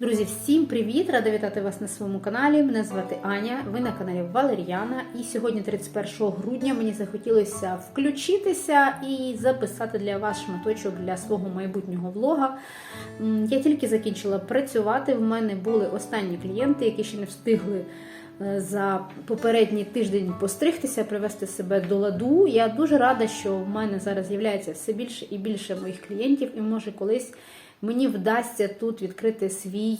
Друзі, всім привіт! Рада вітати вас на своєму каналі. Мене звати Аня. Ви на каналі Валеріана. І сьогодні, 31 грудня, мені захотілося включитися і записати для вас шматочок для свого майбутнього влога. Я тільки закінчила працювати. В мене були останні клієнти, які ще не встигли. е, За попередній тиждень постригтися, привести себе до ладу. Я дуже рада, що в мене зараз з'являється все більше і більше моїх клієнтів, і може колись мені вдасться тут відкрити свій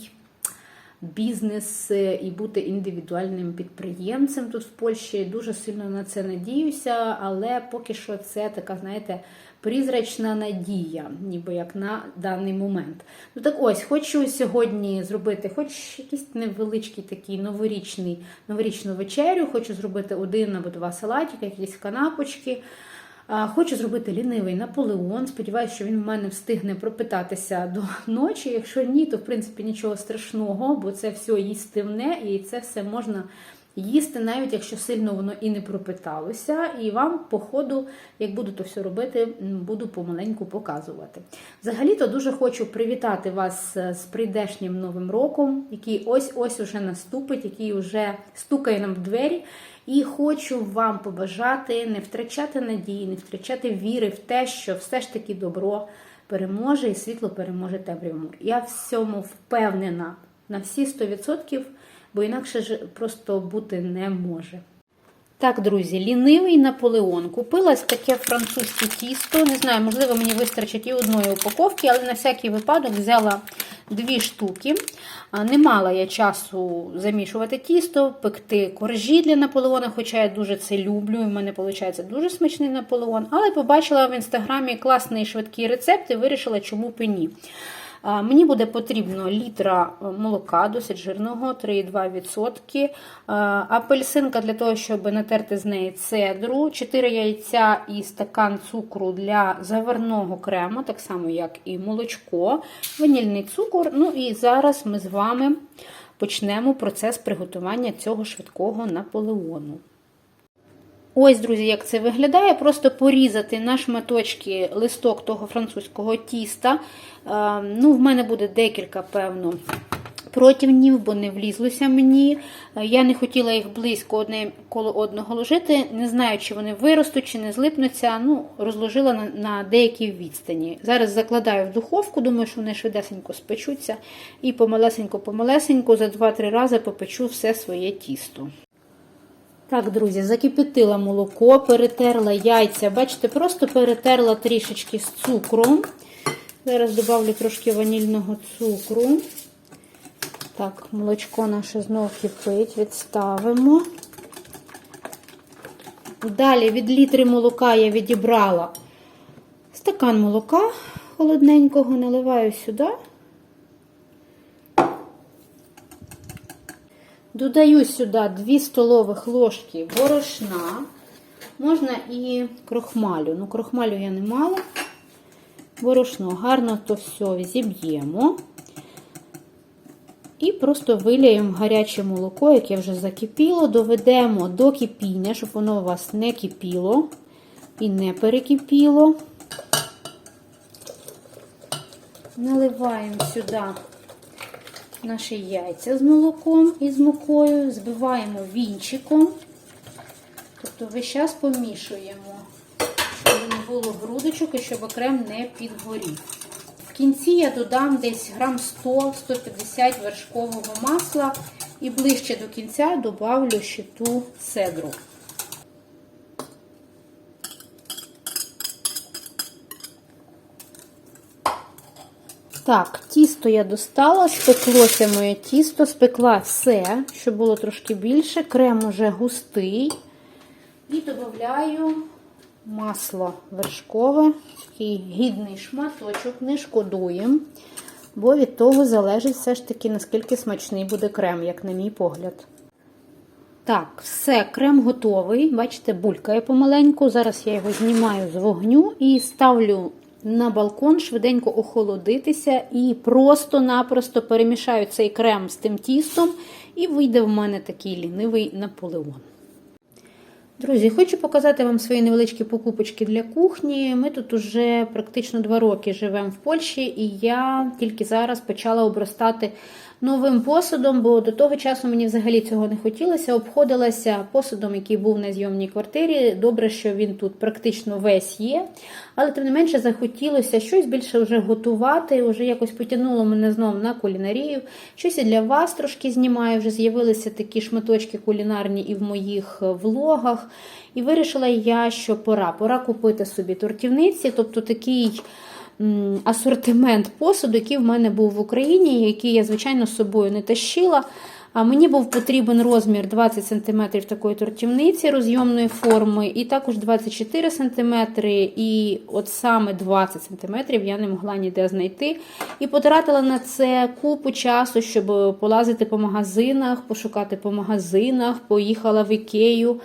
бізнес е, і бути індивідуальним підприємцем тут в Польщі. Дуже сильно на це надіюся, але поки що це така, знаєте, призрачна надія, ніби як на даний момент. Ну так ось, хочу сьогодні зробити хоч якийсь невеличкий такий новорічний, новорічну вечерю, хочу зробити один або два салатики, якісь канапочки. Хочу зробити лінивий Наполеон. Сподіваюся, що він в мене встигне пропитатися до ночі. Якщо ні, то в принципі нічого страшного, бо це все їстивне і це все можна їсти, навіть якщо сильно воно і не пропиталося. І вам, по ходу, як буду то все робити, буду помаленьку показувати. Взагалі-то дуже хочу привітати вас е, з прийдешнім новим роком, який ось-ось уже наступить, який вже стукає нам в двері. І хочу вам побажати не втрачати надії, не втрачати віри в те, що все ж таки добро переможе і світло переможе темряву. Я в цьому впевнена на всі 100%, бо інакше ж просто бути не може. Так, друзі, лінивий Наполеон. Купилась таке французьке тісто. Не знаю, можливо, мені вистачить і одної упаковки, але на всякий випадок взяла дві штуки. Не мала я часу замішувати тісто, пекти коржі для Наполеона, хоча я дуже це люблю. і в мене виходить дуже смачний Наполеон. Але побачила в інстаграмі класний швидкий рецепт і вирішила, чому б ні. Мені буде потрібно літра е, молока, досить жирного, 3,2%. Апельсинка для того, щоб натерти з неї цедру, 4 яйця і стакан цукру для заварного крему, так само, як і молочко, ванільний цукор. Ну і зараз ми з вами почнемо процес приготування цього швидкого наполеону. Ось, друзі, як це виглядає. Просто порізати на шматочки листок того французького тіста. Е, Ну, В мене буде декілька, певно, противнів, бо не влізлося мені. Е, Я не хотіла їх близько одне коло одного ложити. Не знаю, чи вони виростуть, чи не злипнуться. Ну, розложила на, на деякій відстані. Зараз закладаю в духовку, думаю, що вони швидесенько спечуться. І помалесенько-помалесенько за 2-3 рази попечу все своє тісто. Так, друзі, закипятила молоко, перетерла яйця. Бачите, просто перетерла трішечки з цукром. Зараз додавлю трошки ванільного цукру. Так, молочко наше знову кипить, відставимо. Далі від літри молока я відібрала стакан молока холодненького, наливаю сюди. Додаю сюди 2 столових ложки борошна. Можна і крохмалю. Ну, крохмалю я не мала. Борошно гарно то все зіб'ємо. І просто виліємо гаряче молоко, яке вже закипіло, доведемо до кипіння, щоб воно у вас не кипіло і не перекипіло. Наливаємо сюди наші яйця з молоком і з мукою, збиваємо вінчиком. Тобто весь час помішуємо, щоб не було грудочок і щоб окрем не підгорів. В кінці я додам десь грам 100-150 вершкового масла і ближче до кінця добавлю ще ту цедру. Так, тісто я достала, спеклося моє тісто, спекла все, щоб було трошки більше. Крем уже густий. І додаю масло вершкове, такий гідний шматочок, не шкодуємо, бо від того залежить все ж таки, наскільки смачний буде крем, як на мій погляд. Так, все, крем готовий. Бачите, булькає помаленьку. Зараз я його знімаю з вогню і ставлю на балкон швиденько охолодитися і просто-напросто перемішаю цей крем з тим тістом, і вийде в мене такий лінивий наполеон. Друзі, хочу показати вам свої невеличкі покупочки для кухні. Ми тут уже практично два роки живемо в Польщі, і я тільки зараз почала обростати новим посудом, бо до того часу мені взагалі цього не хотілося. Обходилася посудом, який був на зйомній квартирі. Добре, що він тут практично весь є. Але тим не менше захотілося щось більше вже готувати. Вже якось потягнуло мене знову на кулінарію. Щось і для вас трошки знімаю. Вже з'явилися такі шматочки кулінарні і в моїх влогах. І вирішила я, що пора. Пора купити собі тортівниці, тобто такий асортимент посуду, який в мене був в Україні, який я, звичайно, з собою не тащила. А мені був потрібен розмір 20 см такої тортівниці розйомної форми, і також 24 см, і от саме 20 см я не могла ніде знайти. І потратила на це купу часу, щоб полазити по магазинах, пошукати по магазинах, поїхала в Ікею.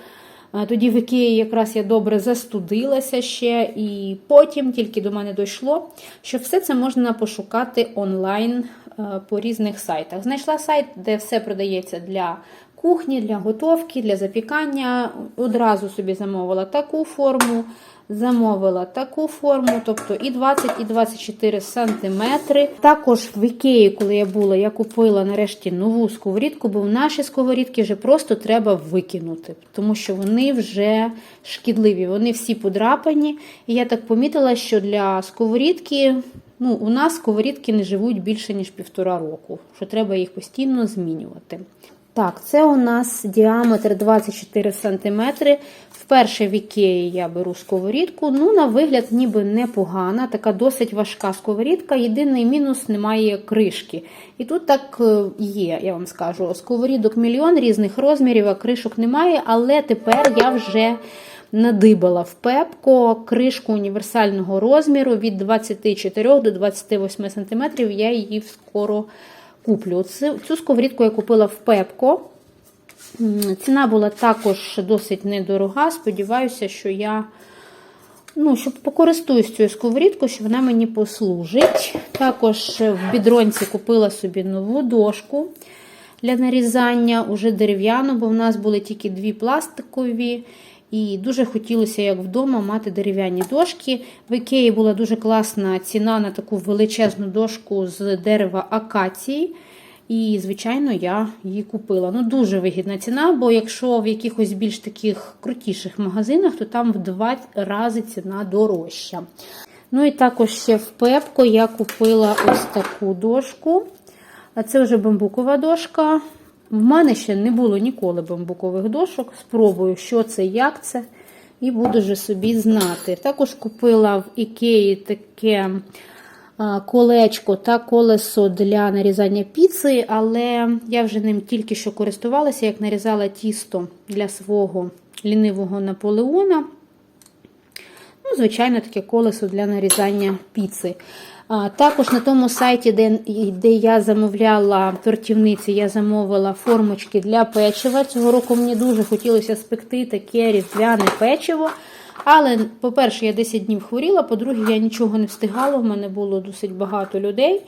Тоді в Ікеї якраз я добре застудилася ще, і потім тільки до мене дійшло, що все це можна пошукати онлайн е, по різних сайтах. Знайшла сайт, де все продається для кухні, для готовки, для запікання. Одразу собі замовила таку форму. Замовила таку форму, тобто і 20, і 24 сантиметри. Також в Ікеї, коли я була, я купила нарешті нову сковорідку, бо в наші сковорідки вже просто треба викинути, тому що вони вже шкідливі, вони всі подрапані. І я так помітила, що для сковорідки, ну, у нас сковорідки не живуть більше, ніж півтора року, що треба їх постійно змінювати. Так, це у нас діаметр 24 см. Вперше в Ікеї я беру сковорідку. Ну, на вигляд, ніби непогана, така досить важка сковорідка. Єдиний мінус немає кришки. І тут так е, є, я вам скажу. Сковорідок мільйон різних розмірів, а кришок немає, але тепер я вже. Надибала в пепко кришку універсального розміру від 24 до 28 см. Я її скоро куплю. Цю, сковорідку я купила в Пепко. Ціна була також досить недорога. Сподіваюся, що я ну, щоб покористуюсь цією сковорідкою, що вона мені послужить. Також в бідронці купила собі нову дошку для нарізання, уже дерев'яну, бо в нас були тільки дві пластикові. І дуже хотілося, як вдома, мати дерев'яні дошки. В Ікеї була дуже класна ціна на таку величезну дошку з дерева акації. І, звичайно, я її купила. Ну, дуже вигідна ціна, бо якщо в якихось більш таких крутіших магазинах, то там в два рази ціна дорожча. Ну і також ще в Пепко я купила ось таку дошку. А це вже бамбукова дошка. В мене ще не було ніколи бамбукових дошок. Спробую, що це, як це, і буду вже собі знати. Також купила в Ікеї таке колечко та колесо для нарізання піци, але я вже ним тільки що користувалася, як нарізала тісто для свого лінивого Наполеона. Ну, Звичайно, таке колесо для нарізання піци. Також на тому сайті, де де я замовляла тортівниці, я замовила формочки для печива. Цього року мені дуже хотілося спекти таке різдвяне печиво. Але, по-перше, я 10 днів хворіла, по-друге, я нічого не встигала, в мене було досить багато людей.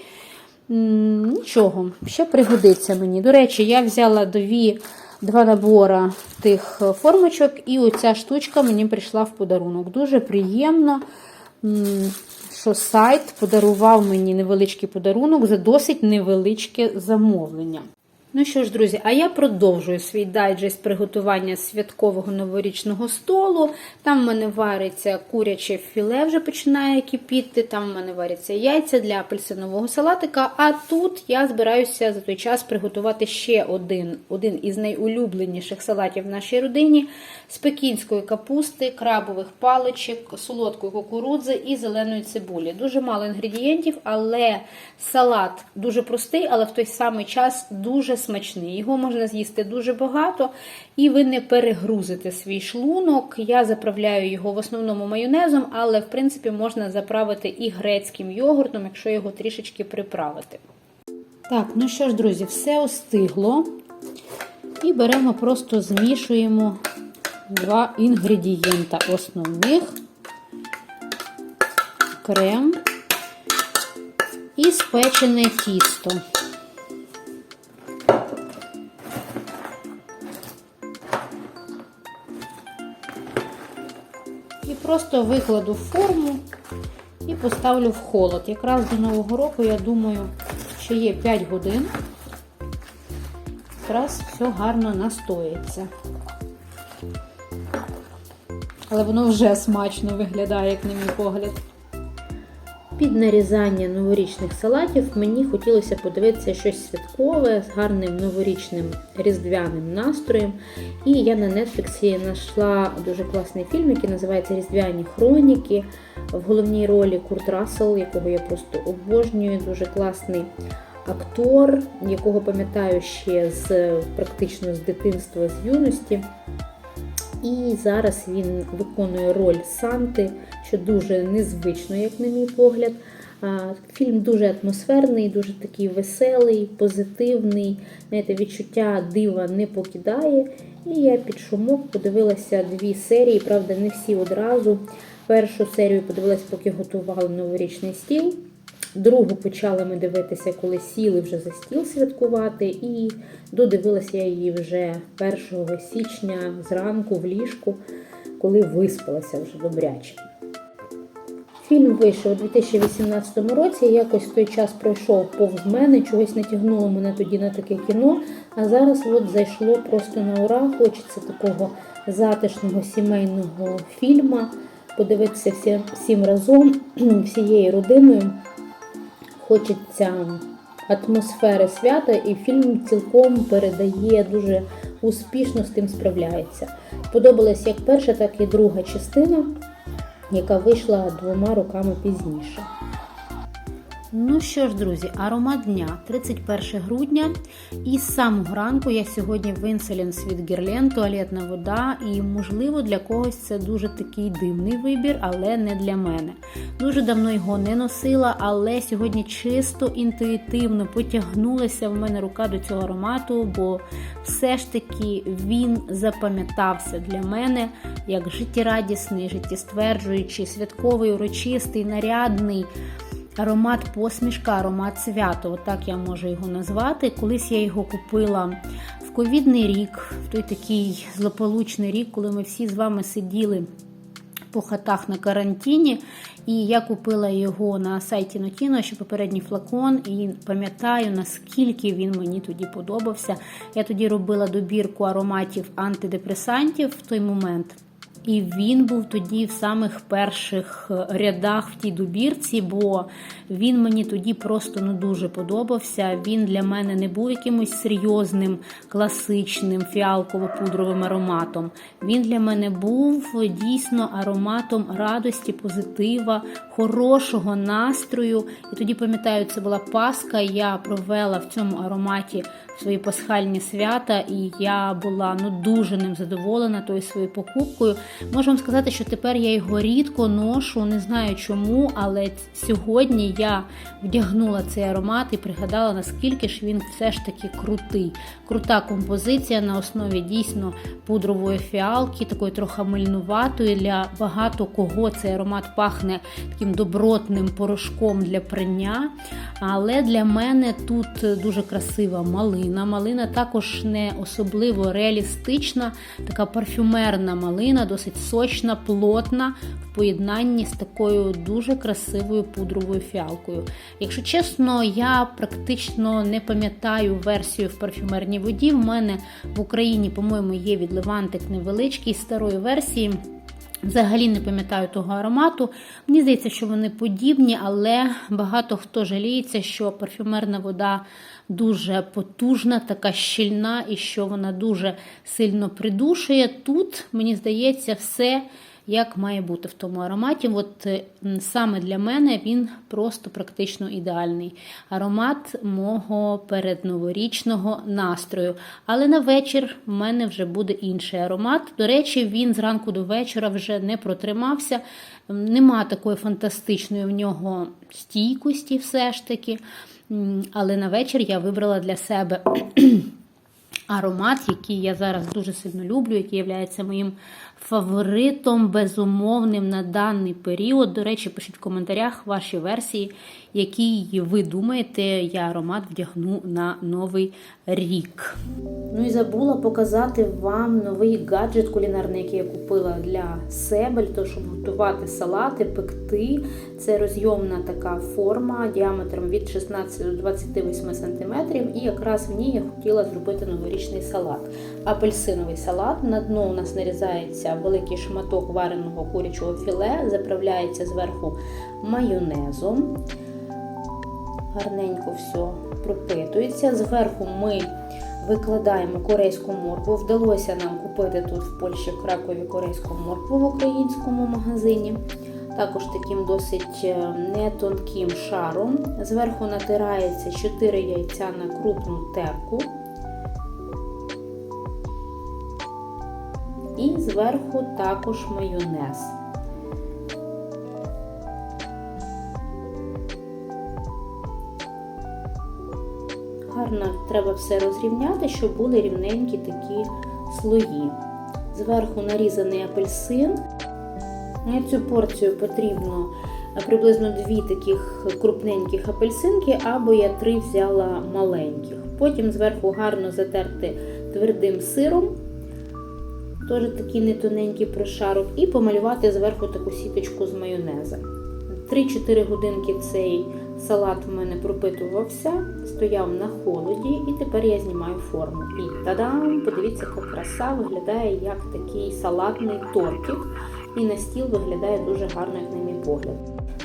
Нічого, ще пригодиться мені. До речі, я взяла дві, два набори тих формочок, і оця штучка мені прийшла в подарунок. Дуже приємно що сайт подарував мені невеличкий подарунок за досить невеличке замовлення. Ну що ж, друзі, а я продовжую свій дайджест приготування святкового новорічного столу. Там в мене вариться куряче філе, вже починає кипіти, там в мене варяться яйця для апельсинового салатика. А тут я збираюся за той час приготувати ще один один із найулюбленіших салатів в нашій родині: з пекінської капусти, крабових паличок, солодкої кукурудзи і зеленої цибулі. Дуже мало інгредієнтів, але салат дуже простий, але в той самий час дуже смачний. Його можна з'їсти дуже багато, і ви не перегрузите свій шлунок. Я заправляю його в основному майонезом, але, в принципі, можна заправити і грецьким йогуртом, якщо його трішечки приправити. Так, ну що ж, друзі, все остигло. І беремо, просто змішуємо два інгредієнта основних крем і спечене тісто. І просто викладу в форму і поставлю в холод. Якраз до Нового року, я думаю, що є 5 годин. якраз все гарно настоїться. Але воно вже смачно виглядає, як на мій погляд. Нарізання новорічних салатів мені хотілося подивитися щось святкове з гарним новорічним різдвяним настроєм. І я на Нетфліксі знайшла дуже класний фільм, який називається Різдвяні хроніки. В головній ролі Курт Рассел, якого я просто обожнюю, дуже класний актор, якого пам'ятаю ще з практично з дитинства, з юності. І зараз він виконує роль Санти, що дуже незвично, як на мій погляд. Фільм дуже атмосферний, дуже такий веселий, позитивний. Знаєте, відчуття дива не покидає. І я під шумок подивилася дві серії, правда, не всі одразу. Першу серію подивилась, поки готували новорічний стіл. Другу почали ми дивитися, коли сіли вже за стіл святкувати, і додивилася я її вже 1 січня зранку в ліжку, коли виспалася вже добряче. Фільм вийшов у 2018 році. Якось той час пройшов повз мене, чогось не тягнуло мене тоді на таке кіно. А зараз от зайшло просто на ура. Хочеться такого затишного сімейного фільму. Подивитися всі, всім разом, всією родиною. Хочеться атмосфери свята, і фільм цілком передає дуже успішно з тим справляється. Сподобалась як перша, так і друга частина, яка вийшла двома роками пізніше. Ну що ж, друзі, аромат дня 31 грудня. І з самого ранку я сьогодні Винселенс від Герлен, туалетна вода. І, можливо, для когось це дуже такий дивний вибір, але не для мене. Дуже давно його не носила, але сьогодні чисто інтуїтивно потягнулася в мене рука до цього аромату, бо все ж таки він запам'ятався для мене як життєрадісний, життєстверджуючий, святковий, урочистий, нарядний. Аромат посмішка, аромат свято, отак я можу його назвати. Колись я його купила в ковідний рік, в той такий злополучний рік, коли ми всі з вами сиділи по хатах на карантині. І я купила його на сайті Notino, ще попередній флакон, і пам'ятаю, наскільки він мені тоді подобався. Я тоді робила добірку ароматів антидепресантів в той момент. І він був тоді в самих перших рядах в тій добірці, бо він мені тоді просто ну дуже подобався. Він для мене не був якимось серйозним, класичним фіалково-пудровим ароматом. Він для мене був дійсно ароматом радості, позитива, хорошого настрою. І тоді пам'ятаю, це була Пасха. Я провела в цьому ароматі свої пасхальні свята, і я була ну дуже ним задоволена тою своєю покупкою. Можу вам сказати, що тепер я його рідко ношу, не знаю чому, але сьогодні я вдягнула цей аромат і пригадала, наскільки ж він все ж таки крутий. Крута композиція на основі дійсно пудрової фіалки, такої трохи мильнуватої. Для багато кого цей аромат пахне таким добротним порошком для прання. Але для мене тут дуже красива малина. Малина також не особливо реалістична, така парфюмерна малина, досить сочна, плотна в поєднанні з такою дуже красивою пудровою фіалкою. Якщо чесно, я практично не пам'ятаю версію в парфюмерній воді. В мене в Україні, по-моєму, є відливантик невеличкий старої версії. Взагалі не пам'ятаю того аромату. Мені здається, що вони подібні, але багато хто жаліється, що парфюмерна вода дуже потужна, така щільна і що вона дуже сильно придушує. Тут, мені здається, все як має бути в тому ароматі. От саме для мене він просто практично ідеальний. Аромат мого передноворічного настрою. Але на вечір в мене вже буде інший аромат. До речі, він зранку до вечора вже не протримався. Нема такої фантастичної в нього стійкості, все ж таки. Але на вечір я вибрала для себе аромат, який я зараз дуже сильно люблю, який є моїм фаворитом безумовним на даний період. До речі, пишіть в коментарях ваші версії, який ви думаєте, я аромат вдягну на новий рік. Ну і забула показати вам новий гаджет кулінарний, який я купила для себе, для того, щоб готувати салати, пекти. Це розйомна така форма діаметром від 16 до 28 см. І якраз в ній я хотіла зробити новорічний салат. Апельсиновий салат. На дно у нас нарізається великий шматок вареного курячого філе, заправляється зверху майонезом. Гарненько все пропитується. Зверху ми викладаємо корейську моркву. Вдалося нам купити тут в Польщі в Кракові корейську моркву в українському магазині. Також таким досить е, нетонким шаром. Зверху натирається 4 яйця на крупну терку. І зверху також майонез. Гарно треба все розрівняти, щоб були рівненькі такі слої. Зверху нарізаний апельсин. На цю порцію потрібно приблизно дві таких крупненьких апельсинки, або я три взяла маленьких. Потім зверху гарно затерти твердим сиром, теж такий не тоненький прошарок, і помалювати зверху таку сіточку з майонеза. 3-4 годинки цей салат в мене пропитувався, стояв на холоді, і тепер я знімаю форму. І тадам! Подивіться, яка краса виглядає як такий салатний тортик. І на стіл виглядає дуже гарно, як на мій погляд.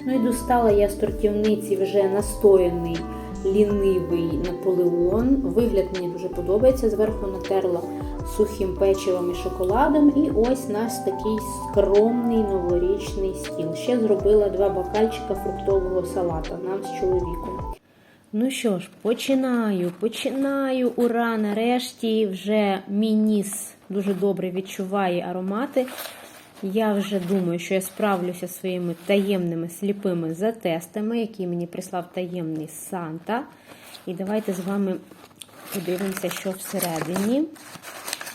Ну і достала я з тортівниці вже настояний лінивий наполеон. Вигляд мені дуже подобається. Зверху натерла сухим печивом і шоколадом. І ось наш такий скромний новорічний стіл. Ще зробила два бокальчика фруктового салата нам з чоловіком. Ну що ж, починаю, починаю. Ура! Нарешті вже мій ніс дуже добре відчуває аромати. Я вже думаю, що я справлюся своїми таємними сліпими затестами, які мені прислав таємний Санта. І давайте з вами подивимося, що всередині.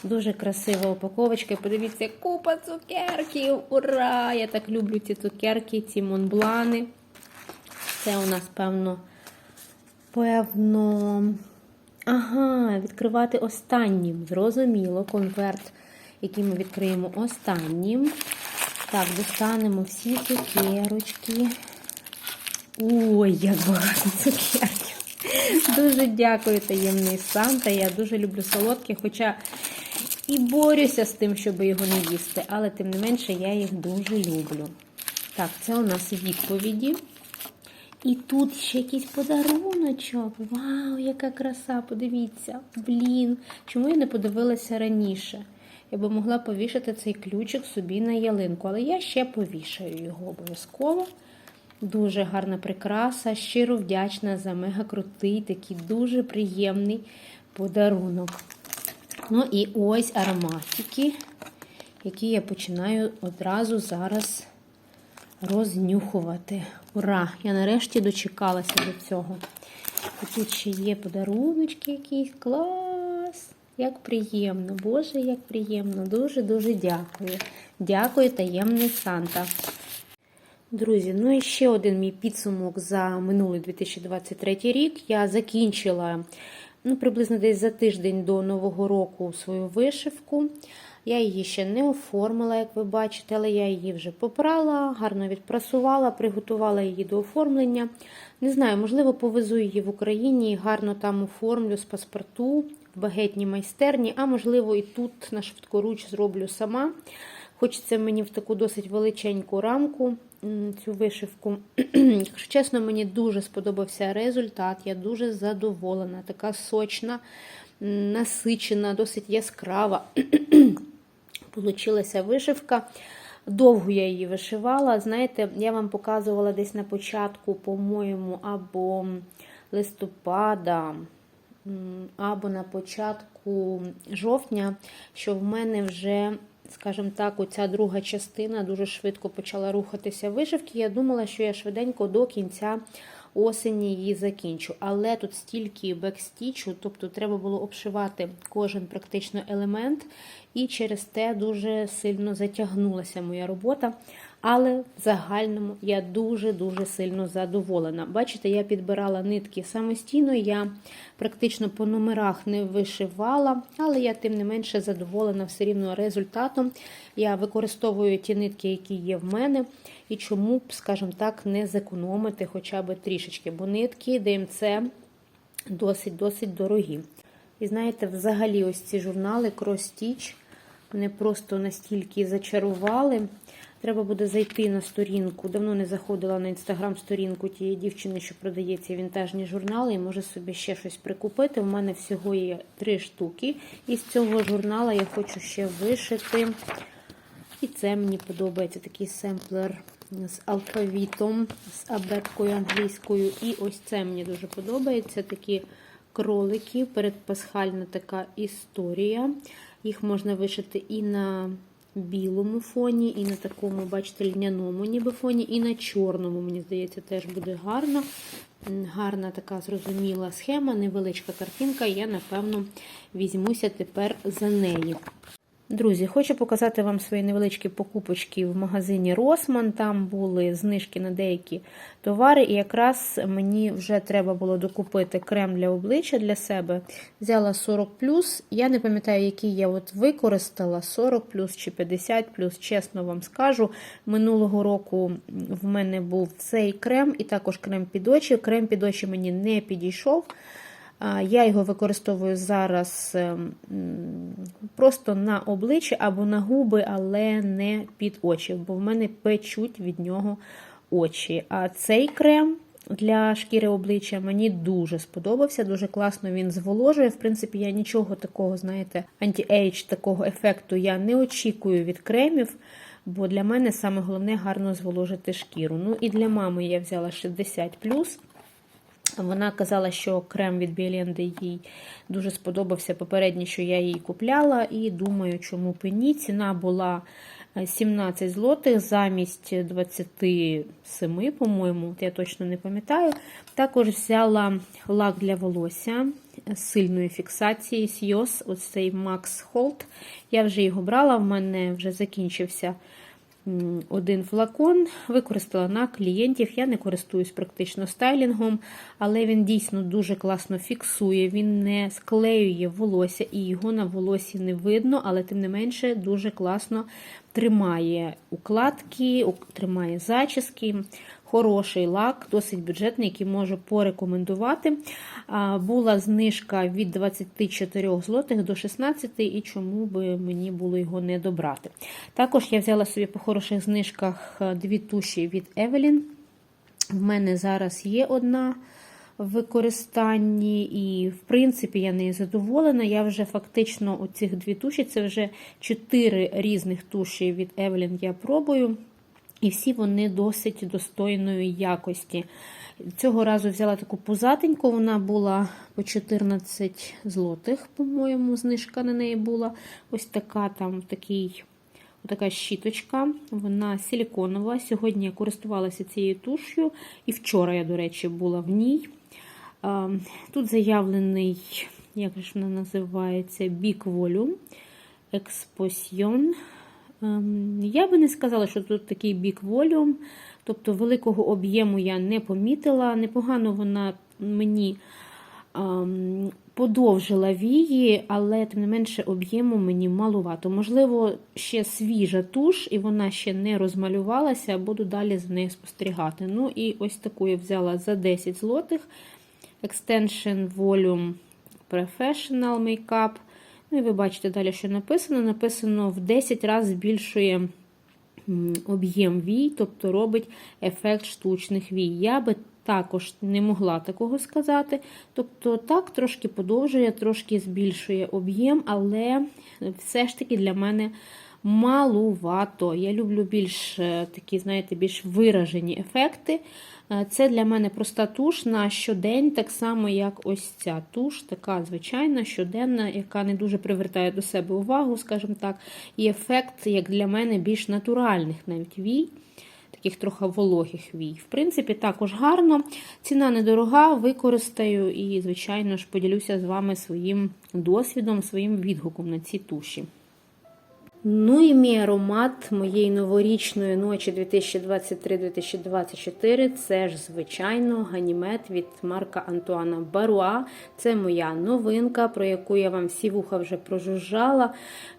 Дуже красива упаковочка. Подивіться, купа цукерків! Ура! Я так люблю ці цукерки, ці монблани. Це у нас, певно, певно. Ага, відкривати останнім. Зрозуміло, конверт який ми відкриємо останнім. Так, достанемо всі цукерочки. Ой, як багато цукерків. Дуже дякую, таємний Санта. Я дуже люблю солодкі, хоча і борюся з тим, щоб його не їсти, але тим не менше я їх дуже люблю. Так, це у нас відповіді. І тут ще якийсь подаруночок. Вау, яка краса! Подивіться! Блін, чому я не подивилася раніше? Я би могла повішати цей ключик собі на ялинку, але я ще повішаю його обов'язково. Дуже гарна прикраса, щиро вдячна за мега крутий, такий дуже приємний подарунок. Ну і ось ароматики, які я починаю одразу зараз рознюхувати. Ура! Я нарешті дочекалася до цього. Тут ще є подаруночки якісь. Клас! Як приємно, Боже, як приємно. Дуже-дуже дякую. Дякую, таємний Санта. Друзі, ну і ще один мій підсумок за минулий 2023 рік. Я закінчила ну, приблизно десь за тиждень до Нового року свою вишивку. Я її ще не оформила, як ви бачите, але я її вже попрала, гарно відпрасувала, приготувала її до оформлення. Не знаю, можливо, повезу її в Україні і гарно там оформлю з паспорту в багетній майстерні, а можливо, і тут на швидкоруч зроблю сама. Хочеться мені в таку досить величеньку рамку цю вишивку. Якщо чесно, мені дуже сподобався результат. Я дуже задоволена, така сочна, насичена, досить яскрава. Получилася вишивка. Довго я її вишивала. Знаєте, я вам показувала десь на початку, по-моєму, або листопада, або на початку жовтня, що в мене вже, скажімо так, оця друга частина дуже швидко почала рухатися вишивки. Я думала, що я швиденько до кінця осені її закінчу. Але тут стільки бекстічу, тобто треба було обшивати кожен практично елемент, і через те дуже сильно затягнулася моя робота. Але в загальному я дуже-дуже сильно задоволена. Бачите, я підбирала нитки самостійно, я практично по номерах не вишивала, але я тим не менше задоволена все рівно результатом. Я використовую ті нитки, які є в мене, і чому б, скажімо так, не зекономити хоча б трішечки, бо нитки ДМЦ досить-досить дорогі. І знаєте, взагалі, ось ці журнали Cross Stitch мене просто настільки зачарували. Треба буде зайти на сторінку. Давно не заходила на інстаграм-сторінку тієї дівчини, що продає ці вінтажні журнали, і може собі ще щось прикупити. У мене всього є три штуки. І з цього журнала я хочу ще вишити. І це мені подобається такий семплер з алфавітом, з абеткою англійською. І ось це мені дуже подобається. Такі кролики, передпасхальна така історія. Їх можна вишити і на білому фоні, і на такому, бачите, льняному ніби фоні, і на чорному, мені здається, теж буде гарно. Гарна така зрозуміла схема, невеличка картинка. Я, напевно, візьмуся тепер за неї. Друзі, хочу показати вам свої невеличкі покупочки в магазині Росман. Там були знижки на деякі товари, і якраз мені вже треба було докупити крем для обличчя для себе. Взяла 40 Я не пам'ятаю, який я от використала 40 чи 50 чесно вам скажу. Минулого року в мене був цей крем, і також крем під очі. Крем під очі мені не підійшов. Я його використовую зараз ем, просто на обличчя або на губи, але не під очі, бо в мене печуть від нього очі. А цей крем для шкіри обличчя мені дуже сподобався, дуже класно він зволожує. В принципі, я нічого такого, знаєте, анті-ейдж, такого ефекту я не очікую від кремів. Бо для мене саме головне гарно зволожити шкіру. Ну і для мами я взяла 60 вона казала, що крем від Біленди їй дуже сподобався попередній, що я її купляла, і думаю, чому б і ні. Ціна була 17 злотих замість 27, по-моєму, я точно не пам'ятаю. Також взяла лак для волосся з сильної фіксації Сйос, оцей Max Hold. Я вже його брала, в мене вже закінчився один флакон, використала на клієнтів. Я не користуюсь практично стайлінгом, але він дійсно дуже класно фіксує, він не склеює волосся і його на волосі не видно, але тим не менше дуже класно тримає укладки, тримає зачіски. Хороший лак, досить бюджетний, який можу порекомендувати. Була знижка від 24 злотих до 16, і чому би мені було його не добрати. Також я взяла собі по хороших знижках дві туші від Evelyn. В мене зараз є одна в використанні, і, в принципі, я нею задоволена. Я вже фактично оцих дві туші, це вже чотири різних туші від Evelyn я пробую. І всі вони досить достойної якості. Цього разу взяла таку пузатеньку, вона була по 14 злотих, по-моєму, знижка на неї була. Ось така там такий, така щіточка, вона силіконова. Сьогодні я користувалася цією туш'ю, і вчора я, до речі, була в ній. Тут заявлений, як ж вона називається, Big Volume Exposition. Ем, я би не сказала, що тут такий бік волюм, тобто великого об'єму я не помітила. Непогано вона мені ем, подовжила вії, але, тим не менше, об'єму мені малувато. Можливо, ще свіжа туш, і вона ще не розмалювалася, буду далі з нею спостерігати. Ну, і ось таку я взяла за 10 злотих. Extension Volume Professional Makeup. Ну і ви бачите далі, що написано. Написано в 10 разів збільшує об'єм вій, тобто робить ефект штучних вій. Я би також не могла такого сказати. Тобто, так, трошки подовжує, трошки збільшує об'єм, але все ж таки для мене малувато. Я люблю більш е, такі, знаєте, більш виражені ефекти. Е, це для мене проста туш на щодень, так само, як ось ця туш, така звичайна, щоденна, яка не дуже привертає до себе увагу, скажімо так, і ефект, як для мене, більш натуральних навіть вій. Таких трохи вологих вій. В принципі, також гарно. Ціна недорога, використаю і, звичайно ж, поділюся з вами своїм досвідом, своїм відгуком на ці туші. Ну і мій аромат моєї новорічної ночі 2023-2024 це ж, звичайно, ганімет від Марка Антуана Баруа. Це моя новинка, про яку я вам всі вуха вже прожужжала.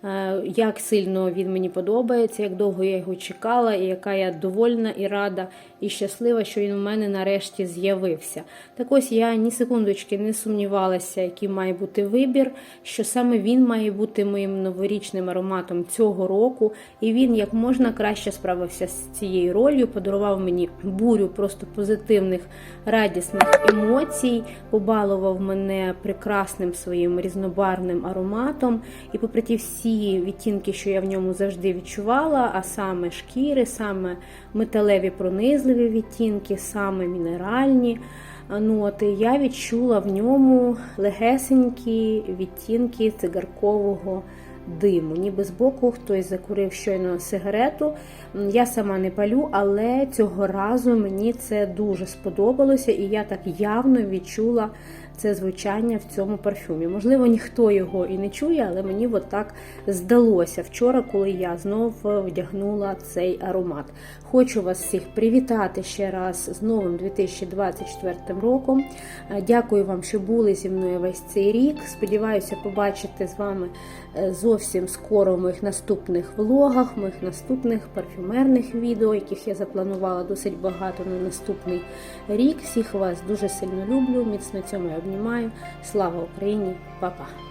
Е, Як сильно він мені подобається, як довго я його чекала, і яка я довольна і рада і щаслива, що він у мене нарешті з'явився. Так ось я ні секундочки не сумнівалася, який має бути вибір, що саме він має бути моїм новорічним ароматом цього року. І він як можна краще справився з цією ролью, подарував мені бурю просто позитивних, радісних емоцій, побалував мене прекрасним своїм різнобарвним ароматом. І попри ті всі відтінки, що я в ньому завжди відчувала, а саме шкіри, саме металеві пронизливі відтінки, саме мінеральні ноти, я відчула в ньому легесенькі відтінки цигаркового диму. Ніби збоку хтось закурив щойно сигарету. Я сама не палю, але цього разу мені це дуже сподобалося, і я так явно відчула це звучання в цьому парфюмі. Можливо, ніхто його і не чує, але мені от так здалося вчора, коли я знов вдягнула цей аромат. Хочу вас всіх привітати ще раз з новим 2024 роком. Е, Дякую вам, що були зі мною весь цей рік. Сподіваюся побачити з вами зовсім скоро в моїх наступних влогах, в моїх наступних парфюмерних відео, яких я запланувала досить багато на наступний рік. Всіх вас дуже сильно люблю. Міцно цьому обнімаю. Слава Україні, Па-па!